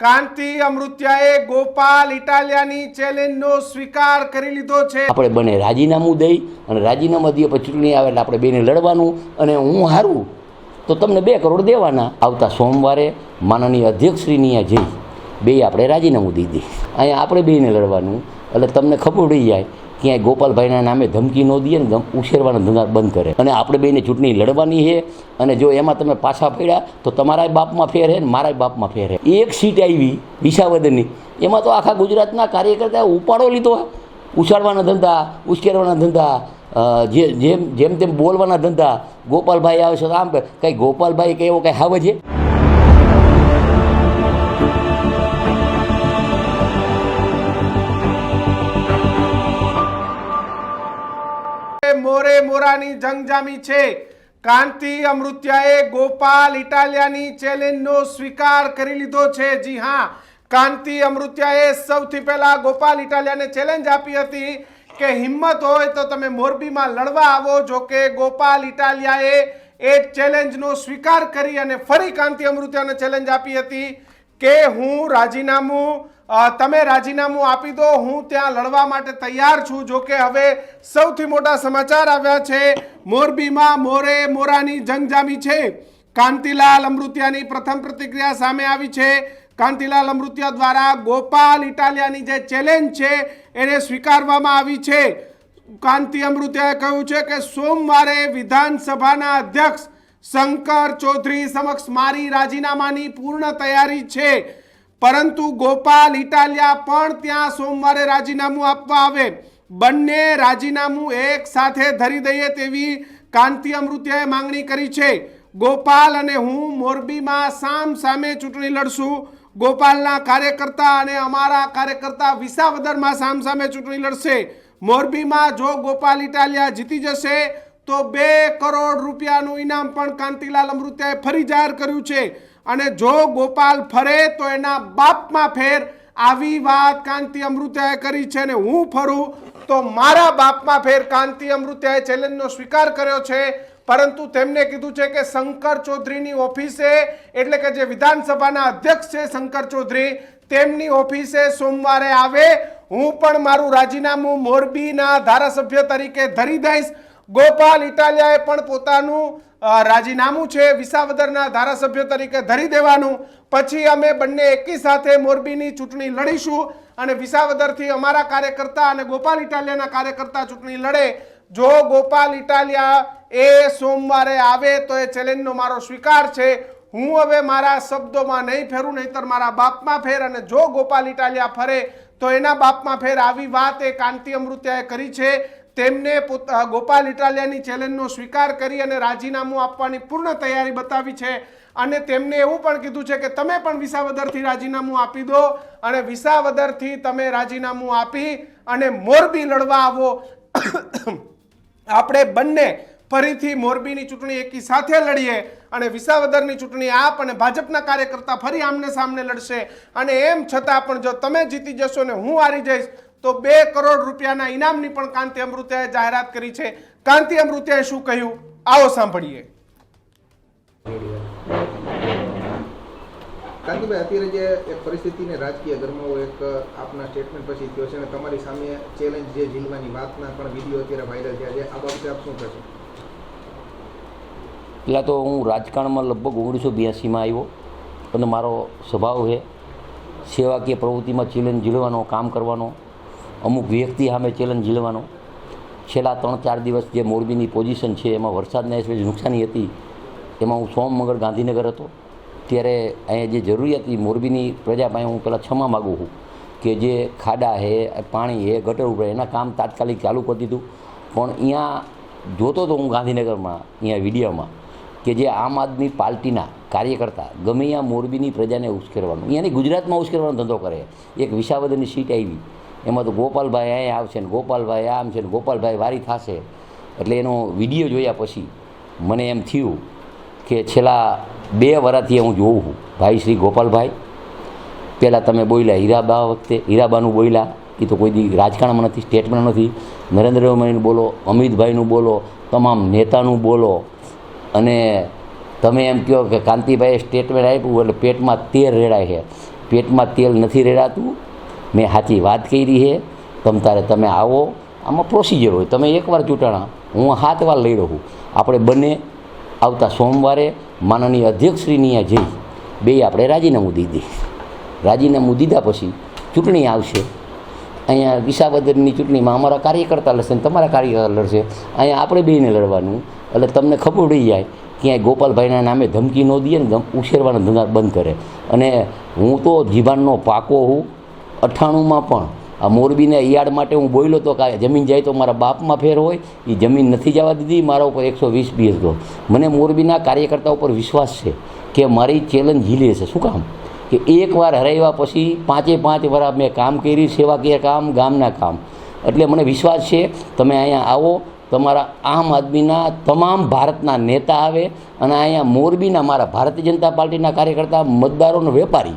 કાંતિ અમૃત્યાએ ગોપાલ ઇટાલિયાની ચેલેન્જનો સ્વીકાર કરી લીધો છે. આપણે બંને રાજીનામું દઈ અને રાજીનામા દઈએ પછી ચૂંટણી આવે એટલે આપણે બેને લડવાનું. અને હું હારું. તો તમને બે કરોડ દેવાના. આવતા સોમવારે માનનીય અધ્યક્ષશ્રીની આ જઈ. બે આપણે રાજીનામું દઈ દઈએ. અહીંયા આપણે બેને લડવાનું. એટલે તમને ખબર પડી જાય ક્યાંય ગોપાલભાઈના નામે ધમકી ન દઈએ ને ઉછેરવાના ધંધા બંધ કરે. અને આપણે બેને ચૂંટણી લડવાની છે અને જો એમાં તમે પાછા પડ્યા તો તમારા બાપમાં ફેર હે ને મારા બાપમાં ફેર હે. એક સીટ આવી વિસાવદનની એમાં તો આખા ગુજરાતના કાર્યકર્તાએ ઉપાડો લીધો. ઉછાળવાના ધંધા ઉશ્કેરવાના ધંધા જે, જેમ જેમ તેમ બોલવાના ધંધા. ગોપાલભાઈ આવે છે તો આમ કંઈ ગોપાલભાઈ કે એવો કંઈ હાવ છે? મોરે મોરાની જંગ જામી છે. કાંતિ અમૃત્યાએ ગોપાલ ઇટાલિયાની ચેલેન્જનો સ્વીકાર કરી લીધો છે. જી હા, કાંતિ અમૃત્યાએ સૌથી પહેલા ગોપાલ ઇટાલિયાને ચેલેન્જ આપી હતી કે હિંમત હોય તો તમે મોરબીમાં લડવા આવો. જો કે ગોપાલ ઇટાલિયાએ એ ચેલેન્જનો સ્વીકાર કરી અને ફરી કાંતિ અમૃત્યાને ચેલેન્જ આપી હતી કે હું રાજીનામું તમે રાજીનામું આપી દો, હું ત્યાં લડવા માટે તૈયાર છું. જો કે હવે સૌથી મોટા સમાચાર આવ્યા છે, મોરબીમાં મોરે મોરાની જંગ જામી છે. કાંતિલાલ અમૃતિયાની પ્રથમ પ્રતિક્રિયા સામે આવી છે. કાંતિલાલ અમૃતિયા દ્વારા ગોપાલ ઇટાલિયાની જે ચેલેન્જ છે, એને સ્વીકારવામાં આવી છે. કાંતિ અમૃતિયાએ કહ્યું છે કે સોમવારે વિધાનસભાના અધ્યક્ષ શંકર ચૌધરી સમક્ષ મારી રાજીનામાની પૂર્ણ તૈયારી છે. પરંતુ ગોપાલ ઇટાલિયા પણ ત્યાં સોમવારે રાજીનામું આપવા આવે. બંને રાજીનામું એક સાથે ધરી દઈએ તેવી કાંતિ અમૃત્યાએ માંગણી કરી છે. ગોપાલ અને હું મોરબીમાં સામ સામે ચૂંટણી લડશું. ગોપાલના કાર્યકર્તા અને અમારા કાર્યકર્તા વિસાવદરમાં સામ સામે ચૂંટણી લડશે. મોરબીમાં જો ગોપાલ ઇટાલિયા જીતી જશે, તો બે કરોડ રૂપિયાનું ઇનામ પણ કાંતિલાલ અમૃત્યાએ ફરી જાહેર કર્યું છે. અને જો ગોપાલ ફરે તો એના બાપમાં ફેર આવી વાત કાંતિ અમૃત્યાએ કરી છે અને હું ફરું તો મારા બાપમાં ફેર કાંતિ અમૃત્યાએ ચેલેન્જનો સ્વીકાર કર્યો છે. પરંતુ તેમને કીધું છે કે શંકર ચૌધરીની ઓફિસે, એટલે કે જે વિધાનસભાના અધ્યક્ષ છે શંકર ચૌધરી, તેમની ઓફિસે સોમવારે આવે. હું પણ મારું રાજીનામું મોરબીના ધારાસભ્ય તરીકે ધરી દઈશ. ગોપાલ ઇટાલિયાએ પણ પોતાનું રાજીનામું છે વિસાવદરના ધારાસભ્ય તરીકે ધરી દેવાનું. પછી અમે બંને એકી સાથે મોરબીની ચૂંટણી લડીશું અને વિસાવદરથી અમારા કાર્યકર્તા અને ગોપાલ ઇટાલિયાના કાર્યકર્તા ચૂંટણી લડે. જો ગોપાલ ઇટાલિયા એ સોમવારે આવે તો એ ચેલેન્જનો મારો સ્વીકાર છે. હું હવે મારા શબ્દોમાં નહીં ફેરું, નહીતર મારા બાપમાં ફેર અને જો ગોપાલ ઇટાલિયા ફરે તો એના બાપમાં ફેર. આવી વાત એ કાંતિ અમૃત્યાએ કરી છે. તેમને ગોપાલ ઇટાલિયાની ચેલેન્જનો સ્વીકાર કરી અને રાજીનામું આપવાની પૂર્ણ તૈયારી બતાવી છે. અને તેમને એવું પણ કીધું છે કે તમે પણ વિસાવદરથી રાજીનામું આપી દો અને વિસાવદરથી તમે રાજીનામું આપી અને મોરબી લડવા આવો. આપણે બંને ફરીથી મોરબીની ચૂંટણી એકી સાથે લડીએ અને વિસાવદરની ચૂંટણી આપ અને ભાજપના કાર્યકર્તા ફરી આમને સામને લડશે. અને એમ છતાં પણ જો તમે જીતી જશો ને હું હારી જઈશ તો બે કરોડ રૂપિયાના ઇનામની પણ કાંતિ અમૃત્યાએ જાહેરાત કરી છે. કાંતિ અમૃત્યાએ શું કહ્યું? આવો સાંભળીએ. કાંતિભાઈ અત્યારે જે એક પરિસ્થિતિને રાજકીય ગરમાવો એક આપના સ્ટેટમેન્ટ પછી થયો છે અને તમારી સામે ચેલેન્જ જે ઝીલવાની વાતના પણ વીડિયો અત્યારે વાયરલ થયા છે. આ બાબતે આપ શું કહેશો? પહેલાં તો હું રાજકારણમાં લગભગ ઓગણીસો બ્યાસીમાં આવ્યો. અને મારો સ્વભાવ છે સેવાકીય પ્રવૃત્તિમાં ચેલેન્જ ઝીલવાનો કામ કરવાનો. અમુક વ્યક્તિ સામે ચેલેન્જ ઝીલવાનો છેલ્લા ત્રણ ચાર દિવસ જે મોરબીની પોઝિશન છે, એમાં વરસાદના હિસાબે નુકસાની હતી, એમાં હું સોમ મંગળ ગાંધીનગર હતો. ત્યારે અહીંયા જે જરૂરિયાત હતી, મોરબીની પ્રજા પાસે હું પહેલાં ક્ષમા માગું છું કે જે ખાડા છે પાણી છે ગટર ઉપર, એના કામ તાત્કાલિક ચાલુ કરી દીધું. પણ અહીંયા જોતો હતો હું ગાંધીનગરમાં, અહીંયા વિડીયોમાં, કે જે આમ આદમી પાર્ટીના કાર્યકર્તા ગમે ત્યાં મોરબીની પ્રજાને ઉશ્કેરવાનું, અહીંયાની ગુજરાતમાં ઉશ્કેરવાનો ધંધો કરે. એક વિસાવદરની સીટ આવી. એમાં તો ગોપાલભાઈ અહીંયા આવશે ને ગોપાલભાઈ આમ છે ને ગોપાલભાઈ વારી થશે. એટલે એનો વીડિયો જોયા પછી મને એમ થયું કે છેલ્લા બે વર્ષથી હું જોઉં છું. ભાઈ શ્રી ગોપાલભાઈ પહેલાં તમે બોલ્યા હીરાબા વખતે, હીરાબાનું બોલ્યા. એ તો કોઈ દી રાજકારણમાં નથી સ્ટેટમેન્ટ નથી. નરેન્દ્રભાઈનું બોલો, અમિતભાઈનું બોલો, તમામ નેતાનું બોલો. અને તમે એમ કહો કે કાંતિભાઈએ સ્ટેટમેન્ટ આપ્યું એટલે પેટમાં તેલ રેડાય છે. પેટમાં તેલ નથી રેડાતું મેં સાચી વાત કરી છે તમ તારે તમે આવો. આમાં પ્રોસિજર હોય. તમે એકવાર ચૂંટાણા. હું સાત વાર લઈ રહું. આપણે બંને આવતા સોમવારે માનનીય અધ્યક્ષશ્રીની જઈ. બે આપણે રાજીનામું દીધી રાજીનામું દીધા પછી ચૂંટણી આવશે. અહીંયા વિસાવદરની ચૂંટણીમાં અમારા કાર્યકર્તા લડશે ને તમારા કાર્યકર્તા લડશે. અહીંયા આપણે બેને લડવાનું. એટલે તમને ખબર પડી જાય, ક્યાંય ગોપાલભાઈના નામે ધમકી ન દઈએ ને ઉછેરવાના ધંધા બંધ કરે. અને હું તો જીવાનનો પાકો હું અઠ્ઠાણુંમાં પણ. આ મોરબીને યાર્ડ માટે હું બોલ્યો તો કાંઈ જમીન જાય તો મારા બાપમાં ફેર હોય એ જમીન નથી જવા દીધી, મારા ઉપર એકસો વીસ બીએસ હતો મને મોરબીના કાર્યકર્તા ઉપર વિશ્વાસ છે કે મારી ચેલેન્જ ઝીલી છે શું કામ? કે એકવાર હરાવ્યા પછી પાંચે પાંચ વાર મેં કામ કર્યું સેવાકીય કામ, ગામના કામ. એટલે મને વિશ્વાસ છે, તમે અહીંયા આવો, તમારા આમ આદમીના તમામ ભારતના નેતા આવે અને અહીંયા મોરબીના મારા ભારતીય જનતા પાર્ટીના કાર્યકર્તા, મતદારોનો વેપારી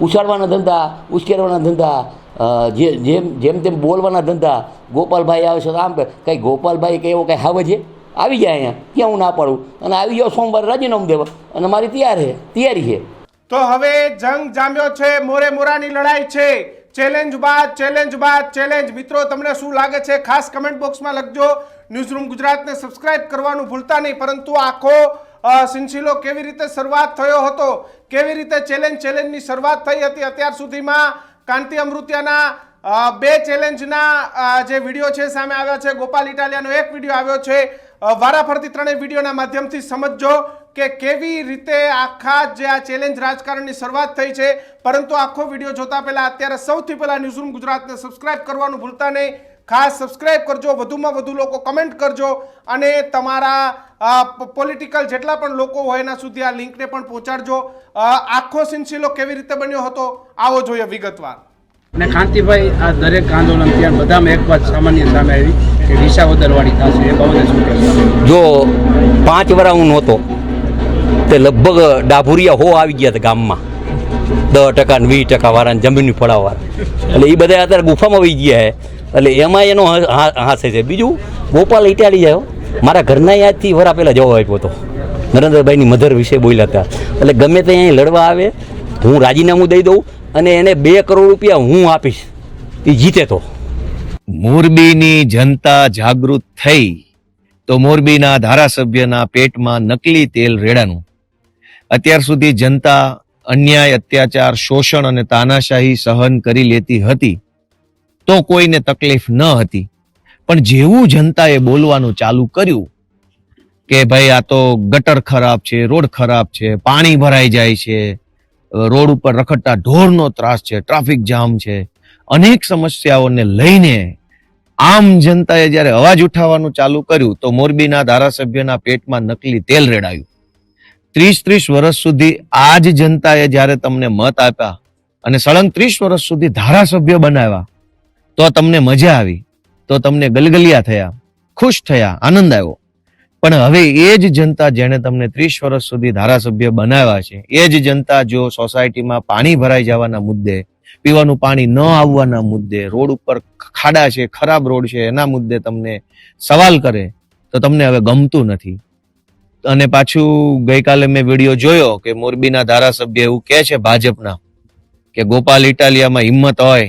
ઉછાળવાના ધંધા, ઉશ્કેરવાના ધંધા જે, જેમ જેમ તેમ બોલવાના ધંધા. ગોપાલભાઈ આવે છે તો આમ કંઈ ગોપાલભાઈ કે એવો કંઈ હાવે છે? આવી જાય અહીંયા ક્યાં હું ના પાડું. અને આવી જાઓ સોમવારે રાજીનામું દેવા. અને મારી તૈયાર છે, તૈયારી છે. તો હવે જંગ જામ્યો છે, મોરે મોરાની લડાઈ છે. ચેલેન્જ બાદ ચેલેન્જ બાદ ચેલેન્જ મિત્રો, તમને શું લાગે છે? ખાસ કમેન્ટ બોક્સમાં લખજો. ન્યૂઝરૂમ ગુજરાતને સબસ્ક્રાઇબ કરવાનું ભૂલતા નહીં, પરંતુ આખો સિલસિલો કેવી રીતે શરૂઆત થયો હતો? કેવી રીતે ચેલેન્જ ચેલેન્જની શરૂઆત થઈ હતી? અત્યાર સુધીમાં કાંતિ અમૃત્યાના બે ચેલેન્જના જે વીડિયો છે સામે આવ્યા છે. ગોપાલ ઇટાલિયાનો એક વીડિયો આવ્યો છે. વારાફરતી ત્રણેય વિડીયોના માધ્યમથી સમજજો કે કેવી રીતે આખા જે આ ચેલેન્જ રાજકારણની શરૂઆત થઈ છે. પરંતુ આખો વીડિયો જોતા પહેલાં અત્યારે સૌથી પહેલાં ન્યૂઝરૂમ ગુજરાતને સબસ્ક્રાઇબ કરવાનું ભૂલતા નહીં. ખાસ સબસ્ક્રાઇબ કરજો વધુમાં વધુ લોકો કમેન્ટ કરજો અને તમારા પોલિટિકલ જેટલા પણ લોકો હોય એના સુધી આ લિંકને પણ પહોંચાડજો. આખો સિલસિલો કેવી રીતે બન્યો હતો આવો જોઈએ વિગતવાર. અને કાંતિભાઈ આ દરેક આંદોલન ત્યાં બધામાં એક વાત સામાન્ય સામે આવી કે વધારવાની થશે એ બાબતે શું જો પાંચ વરા હું નહોતો તે લગભગ ડાભુરિયા હો આવી ગયા હતા ગામમાં. દસ ટકા ને વીસ ટકા વાળા જમીનની ફળાવવા. એટલે એ બધા અત્યારે ગુફામાં વહી ગયા છે એટલે એમાં એનો હ- હાસે છે બીજું, ગોપાલ ઇટાલી જાય મારા ઘરના યાદથી વરા પહેલાં જવાબ આપ્યો હતો નરેન્દ્રભાઈની મધર વિશે બોલ્યા હતા. એટલે ગમે તે અહીં લડવા આવે, હું રાજીનામું દઈ દઉં અને એને બે કરોડ રૂપિયા હું આપીશ. એ જીતે તો. મોરબીની જનતા જાગૃત થઈ તો મોરબીના ધારાસભ્યના પેટમાં નકલી તેલ રેડાનું. અત્યાર સુધી જનતા અન્યાય, અત્યાચાર, શોષણ અને તાનાશાહી સહન કરી લેતી હતી. તો કોઈને તકલીફ ન હતી. પણ જેવું જનતાએ બોલવાનું ચાલુ કર્યું કે ભાઈ આ તો ગટર ખરાબ છે, રોડ ખરાબ છે, પાણી ભરાઈ જાય છે રોડ ઉપર રખડતા ઢોરનો ત્રાસ છે, ટ્રાફિક જામ છે, અનેક સમસ્યાઓને લઈને આમ જનતાએ જ્યારે અવાજ ઉઠાવવાનું ચાલુ કર્યું તો મોરબીના ધારાસભ્યના પેટમાં નકલી તેલ રેડાયું. ત્રીસ ત્રીસ વર્ષ સુધી આ જ જનતાએ જ્યારે તમને મત આપ્યા અને સળંગ ત્રીસ વર્ષ સુધી ધારાસભ્ય બનાવ્યા તો તમને મજા આવી, તો તમને ગલગલિયા થયા, ખુશ થયા, આનંદ આવ્યો. પણ હવે એ જ જનતા જેણે તમને ત્રીસ વર્ષ સુધી ધારાસભ્ય બનાવ્યા છે, એ જ જનતા જો સોસાયટીમાં પાણી ભરાઈ જવાના મુદ્દે, પીવાનું પાણી ન આવવાના મુદ્દે, રોડ ઉપર ખાડા છે, ખરાબ રોડ છે, એના મુદ્દે તમને સવાલ કરે, તો તમને હવે ગમતું નથી. અને પાછું ગઈકાલે મેં વીડિયો જોયો કે મોરબીના ધારાસભ્ય એવું કહે છે ભાજપના, કે ગોપાલ ઇટાલિયામાં હિંમત હોય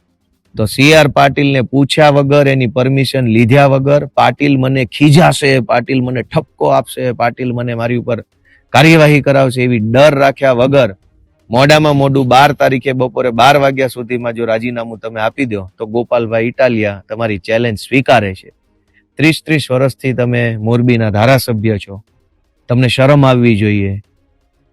તો સી આર પાટીલને પૂછ્યા વગર, એની પરમિશન લીધ્યા વગર, પાટીલ મને ખીજાશે, પાટીલ મને ઠપકો આપશે, પાટીલ મને મારી ઉપર કાર્યવાહી કરાવશે એવી ડર રાખ્યા વગર મોડામાં મોડું બાર તારીખે બપોરે બાર વાગ્યા સુધીમાં જો રાજીનામું તમે આપી દો, તો ગોપાલભાઈ ઇટાલિયા તમારી ચેલેન્જ સ્વીકારે છે. ત્રીસ ત્રીસ વર્ષથી તમે મોરબીના ધારાસભ્ય છો. તમને શરમ આવવી જોઈએ.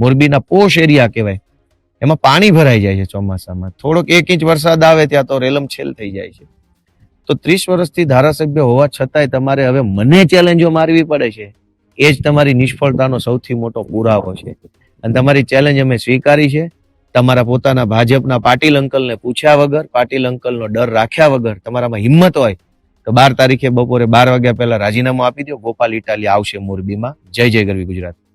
મોરબીના પોશ એરિયા કહેવાય. એમાં પાણી ભરાઈ જાય છે ચોમાસામાં. થોડોક એક ઇંચ વરસાદ આવે ત્યાં તો રેલમ છેલ થઈ જાય છે. તો ત્રીસ વર્ષથી ધારાસભ્ય હોવા છતાંય તમારે હવે મને ચેલેન્જો મારવી પડે છે. એ જ તમારી નિષ્ફળતાનો સૌથી મોટો પુરાવો છે. અને તમારી ચેલેન્જ અમે સ્વીકારી છે. તમારા પોતાના ભાજપના પાટીલ અંકલને પૂછ્યા વગર, પાટીલ અંકલનો ડર રાખ્યા વગર તમારામાં હિંમત હોય તો બાર તારીખે બપોરે બાર વાગ્યા પહેલા રાજીનામું આપી દો. ગોપાલ ઇટાલી આવશે મોરબીમાં. જય જય ગરવી ગુજરાત.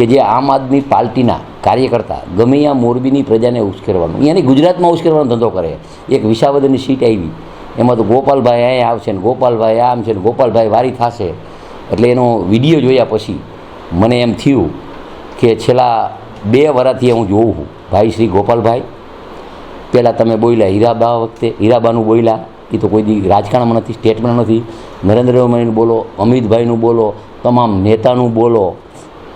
કે જે આમ આદમી પાર્ટીના કાર્યકર્તા ગમે આ મોરબીની પ્રજાને ઉશ્કેરવાનું. અહીંયાની ગુજરાતમાં ઉશ્કેરવાનો ધંધો કરે. એક વિસાવદરની સીટ આવી. એમાં તો ગોપાલભાઈ અહીંયા આવશે ને ગોપાલભાઈ આમ છે ને ગોપાલભાઈ વારી થશે. એટલે એનો વીડિયો જોયા પછી મને એમ થયું કે છેલ્લા બે વરાથી હું જોઉં છું. ભાઈ શ્રી ગોપાલભાઈ પહેલાં તમે બોલ્યા હીરાબા વખતે, હીરાબાનું બોલ્યા. એ તો કોઈ દી રાજકારણમાં નથી, સ્ટેટમાં નથી. નરેન્દ્રભાઈનું બોલો, અમિતભાઈનું બોલો, તમામ નેતાનું બોલો.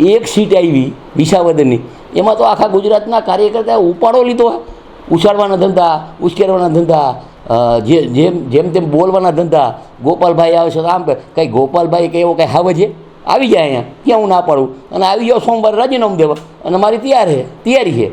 એક સીટ આવી વિસાવદરની. એમાં તો આખા ગુજરાતના કાર્યકર્તાએ ઉપાડો લીધો. ઉછાળવાના ધંધા, ઉશ્કેરવાના ધંધા જે, જેમ જેમ તેમ બોલવાના ધંધા. ગોપાલભાઈ આવશે તો આમ કંઈ ગોપાલભાઈ કંઈ એવો કંઈ હાવે છે? આવી જાય અહીંયા. ક્યાં હું ના પાડું. અને આવી જાઓ સોમવારે રાજીનામું દેવા. અને મારી તૈયાર છે, તૈયારી છે.